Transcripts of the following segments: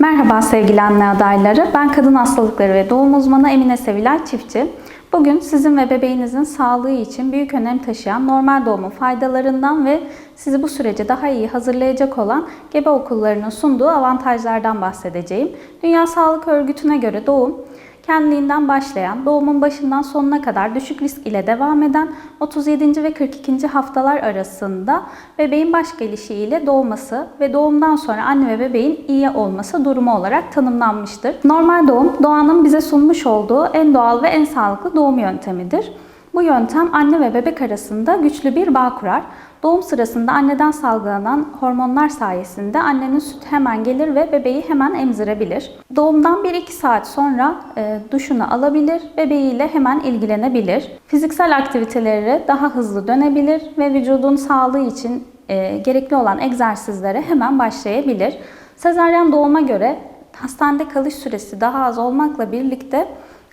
Merhaba sevgili anne adayları. Ben kadın hastalıkları ve doğum uzmanı Emine Sevilay Çiftçi. Bugün sizin ve bebeğinizin sağlığı için büyük önem taşıyan normal doğumun faydalarından ve sizi bu sürece daha iyi hazırlayacak olan gebe okullarının sunduğu avantajlardan bahsedeceğim. Dünya Sağlık Örgütü'ne göre doğum kendiliğinden başlayan, doğumun başından sonuna kadar düşük risk ile devam eden 37. ve 42. haftalar arasında bebeğin baş gelişiyle doğması ve doğumdan sonra anne ve bebeğin iyi olması durumu olarak tanımlanmıştır. Normal doğum, doğanın bize sunmuş olduğu en doğal ve en sağlıklı doğum yöntemidir. Bu yöntem anne ve bebek arasında güçlü bir bağ kurar. Doğum sırasında anneden salgılanan hormonlar sayesinde annenin sütü hemen gelir ve bebeği hemen emzirebilir. Doğumdan 1-2 saat sonra e, duşunu alabilir, bebeğiyle hemen ilgilenebilir. Fiziksel aktiviteleri daha hızlı dönebilir ve vücudun sağlığı için e, gerekli olan egzersizlere hemen başlayabilir. Sezaryen doğuma göre hastanede kalış süresi daha az olmakla birlikte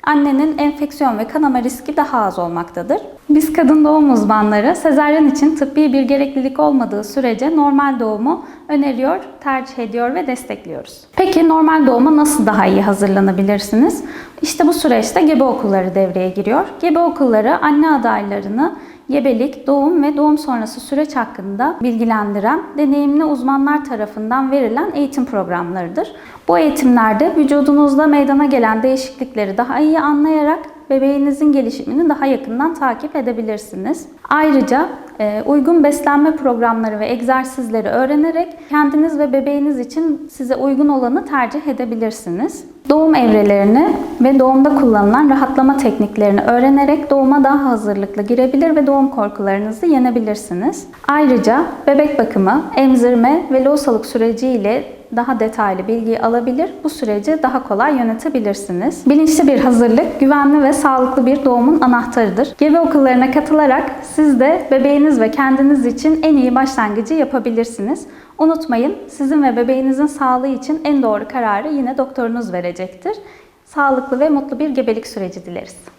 annenin enfeksiyon ve kanama riski daha az olmaktadır. Biz kadın doğum uzmanları sezaryen için tıbbi bir gereklilik olmadığı sürece normal doğumu öneriyor, tercih ediyor ve destekliyoruz. Peki normal doğuma nasıl daha iyi hazırlanabilirsiniz? İşte bu süreçte gebe okulları devreye giriyor. Gebe okulları anne adaylarını gebelik, doğum ve doğum sonrası süreç hakkında bilgilendiren deneyimli uzmanlar tarafından verilen eğitim programlarıdır. Bu eğitimlerde vücudunuzda meydana gelen değişiklikleri daha iyi anlayarak bebeğinizin gelişimini daha yakından takip edebilirsiniz. Ayrıca e, uygun beslenme programları ve egzersizleri öğrenerek kendiniz ve bebeğiniz için size uygun olanı tercih edebilirsiniz. Doğum evrelerini ve doğumda kullanılan rahatlama tekniklerini öğrenerek doğuma daha hazırlıklı girebilir ve doğum korkularınızı yenebilirsiniz. Ayrıca bebek bakımı, emzirme ve lohusalık süreci ile daha detaylı bilgi alabilir, bu süreci daha kolay yönetebilirsiniz. Bilinçli bir hazırlık, güvenli ve sağlıklı bir doğumun anahtarıdır. Gebe okullarına katılarak siz de bebeğiniz ve kendiniz için en iyi başlangıcı yapabilirsiniz. Unutmayın, sizin ve bebeğinizin sağlığı için en doğru kararı yine doktorunuz verecektir. Sağlıklı ve mutlu bir gebelik süreci dileriz.